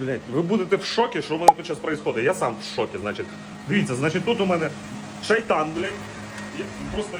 Блять, ви будете в шокі, що в мене тут зараз відбувається. Я сам в шокі, значить. Дивіться, значить, тут у мене шайтан, блядь. Просто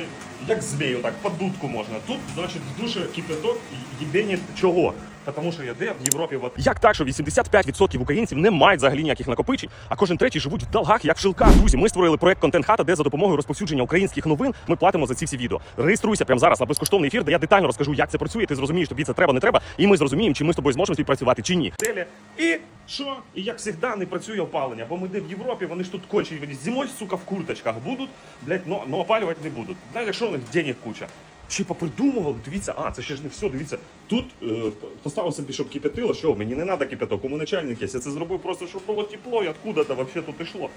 як змію, так, по дудку можна. Тут, значить, в душі кипяток їбені чого? Тому що я де в Європі. От... Як так, що 85% українців не мають взагалі ніяких накопичень, а кожен третій живуть в долгах, як в жилках. Друзі, ми створили проект Контент Хата, де за допомогою розповсюдження українських новин ми платимо за ці всі відео. Реєструйся прямо зараз на безкоштовний ефір, де я детально розкажу, як це працює. Ти зрозумієш, тобі це треба, не треба, і ми зрозуміємо, чи ми з тобою зможемо співпрацювати чи ні. Целі. І що? І як завжди, не працює опалення, бо ми де в Європі, вони ж тут кончені, зимою, сука, в курточках будуть, блядь, но, но опалювати не будуть. Знаєте, що у денег куча. Ще попридумували, дивіться, а, це ще ж не все, дивіться. Тут е, поставив собі, щоб кипятило, що мені не треба кипяток, кому начальник є. Я це зробив просто, щоб було тепло і откуда-то вообще тут ішло.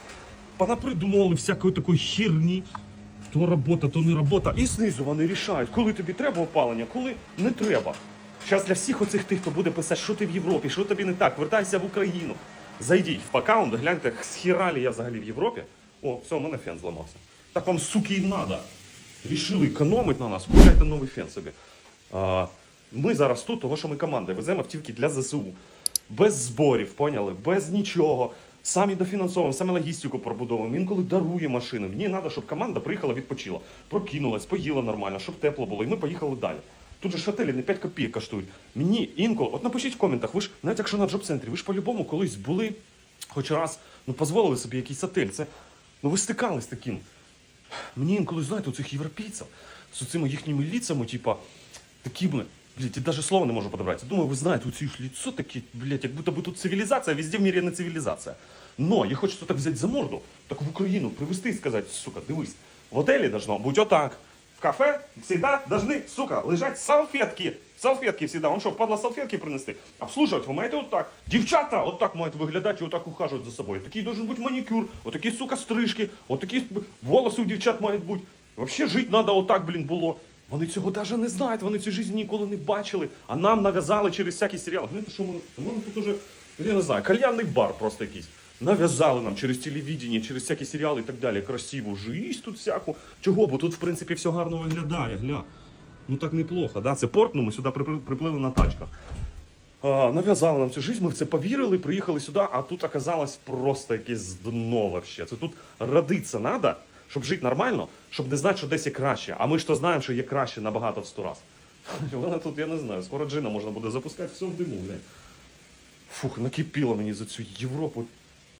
Понапридумували всякої такої херні. То робота, то не робота. І знизу вони рішають, коли тобі треба опалення, коли не треба. Зараз для всіх оцих тих, хто буде писати, що ти в Європі, що тобі не так, вертайся в Україну. Зайдіть в аккаунт, гляньте, схіралі я взагалі в Європі. О, все, у мене фен зламався. Так вам, суки, і надо. Рішили економити на нас, купляйте новий фен собі. А, ми зараз тут, того, що ми команда, веземо автівки для ЗСУ. Без зборів, поняли? Без нічого. Самі дофінансовуємо, самі логістику пробудовуємо. Інколи дарує машини. Мені треба, щоб команда приїхала, відпочила, прокинулась, поїла нормально, щоб тепло було, і ми поїхали далі. Тут же ж не 5 копійок коштують. Мені інколи, от напишіть в коментах, ви ж, навіть якщо на джоб-центрі, ви ж по-любому колись були, хоч раз, ну дозволили собі якийсь отель. Це, ну ви стикались з таким. Мені інколи, знаєте, у цих європейців з цими їхніми ліцями, типа, такі, блядь, я навіть слова не можу подобрати. Думаю, ви знаєте, у ці ж лицо такі, блядь, як будто би тут цивілізація, везде в мірі не цивілізація. Но я хочу так взяти за морду, так в Україну привезти і сказати, сука, дивись, в отелі должно бути отак. В кафе всегда должны, сука, лежать салфетки. Салфетки всегда. Вам що, падла салфетки принести? Обслуживать ви маєте отак. Дівчата отак мають виглядати і отак ухажувати за собою. Такий должен бути манікюр, отакі, сука, стрижки, отакі волоси у дівчат мають бути. Вообще жити треба отак, блін, було. Вони цього навіть не знають, вони цю життя ніколи не бачили, а нам нав'язали через всякі серіали. Знаєте, що ми, ми тут уже, я не знаю, кальянний бар просто якийсь. Нав'язали нам через телевідення, через всякі серіали і так далі. Красиву жизнь тут всяку. Чого? Бо тут, в принципі, все гарно виглядає, гля. Ну так неплохо, да? Це порт, ну ми сюди припли- приплили на тачках. А, нав'язали нам цю життя, ми в це повірили, приїхали сюди, а тут оказалось просто якесь дно вообще. Це тут родиться треба, щоб жити нормально, щоб не знати, що десь є краще. А ми ж то знаємо, що є краще набагато в сто раз. Вона тут, я не знаю, скоро джина можна буде запускати все в диму, блядь. Фух, накипіло мені за цю Європу.